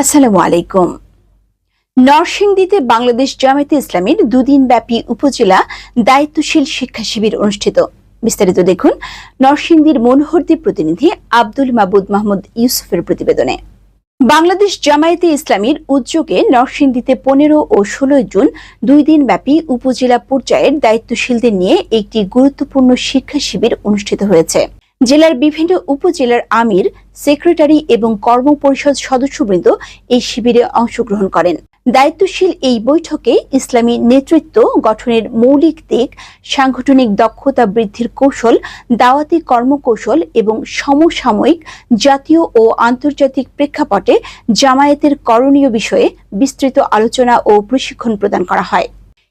আসসালামু আলাইকুম। নরসিংদীতে বাংলাদেশ জামায়াতে ইসলামীর দুদিন ব্যাপী উপজেলা দায়িত্বশীল শিক্ষা শিবির অনুষ্ঠিত। বিস্তারিত দেখুন নরসিংদীর মনোহরদী প্রতিনিধি আব্দুল মাবুদ মাহমুদ ইউসুফের প্রতিবেদনে। বাংলাদেশ জামায়াতে ইসলামীর উদ্যোগে নরসিংদীতে পনেরো ও ষোলোই জুন দুই দিন ব্যাপী উপজেলা পর্যায়ের দায়িত্বশীলদের নিয়ে একটি গুরুত্বপূর্ণ শিক্ষা শিবির অনুষ্ঠিত হয়েছে। জেলার বিভিন্ন উপজেলার আমির, সেক্রেটারি এবং কর্মপরিষদ সদস্যবৃন্দ এই শিবিরে অংশগ্রহণ করেন। দায়িত্বশীল এই বৈঠকে ইসলামী নেতৃত্ব গঠনের মৌলিক দিক, সাংগঠনিক দক্ষতা বৃদ্ধির কৌশল, দাওয়াতি কর্মকৌশল এবং সমসাময়িক জাতীয় ও আন্তর্জাতিক প্রেক্ষাপটে জামায়াতের করণীয় বিষয়ে বিস্তৃত আলোচনা ও প্রশিক্ষণ প্রদান করা হয়।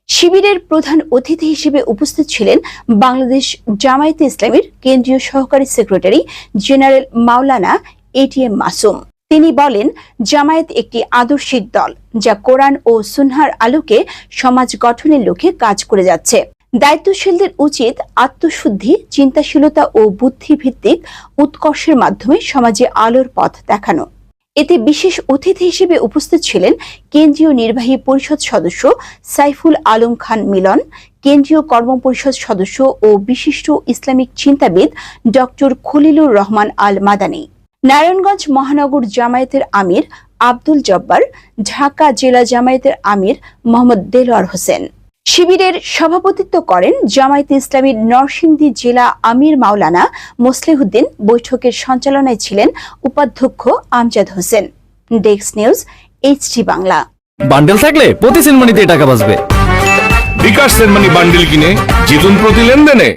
শিবিরের প্রধান অতিথি হিসেবে উপস্থিত ছিলেন বাংলাদেশ জামায়াতে ইসলামীর কেন্দ্রীয় সহকারী সেক্রেটারি জেনারেল মাওলানা এটিএম মাসুম। তিনি বলেন, জামায়াত একটি আদর্শিক দল যা কোরআন ও সুনহার আলোকে সমাজ গঠনের লক্ষ্যে কাজ করে যাচ্ছে। দায়িত্বশীলদের উচিত আত্মশুদ্ধি, চিন্তাশীলতা ও বুদ্ধিভিত্তিক উৎকর্ষের মাধ্যমে সমাজে আলোর পথ দেখানো। এতে বিশেষ অতিথি হিসেবে উপস্থিত ছিলেন কেন্দ্রীয় নির্বাহী পরিষদ সদস্য সাইফুল আলম খান মিলন, কেন্দ্রীয় কর্মপরিষদ সদস্য ও বিশিষ্ট ইসলামিক চিন্তাবিদ ডক্টর খলিলুর রহমান আল মাদানী, নারায়ণগঞ্জ মহানগর জামায়াতের আমির আব্দুল জব্বার, ঢাকা জেলা জামায়াতের আমির মোহাম্মদ দেলোয়ার হোসেন। শিবিরের সভাপতিত্ব করেন জামায়াতে ইসলামীর নরসিংদী জেলা আমির মাওলানা মোসলিহুদ্দিন। বৈঠকের সঞ্চালনায় ছিলেন উপাধ্যক্ষ আমজাদ হোসেন। ডেক্স নিউজ এইচটি বাংলা। বান্ডেল থাকলে প্রতি সিনেমানিতে টাকা বাঁচবে। বিকাশ সেনমানি বান্ডেল কিনে জিতুন প্রতি লেনদেনে।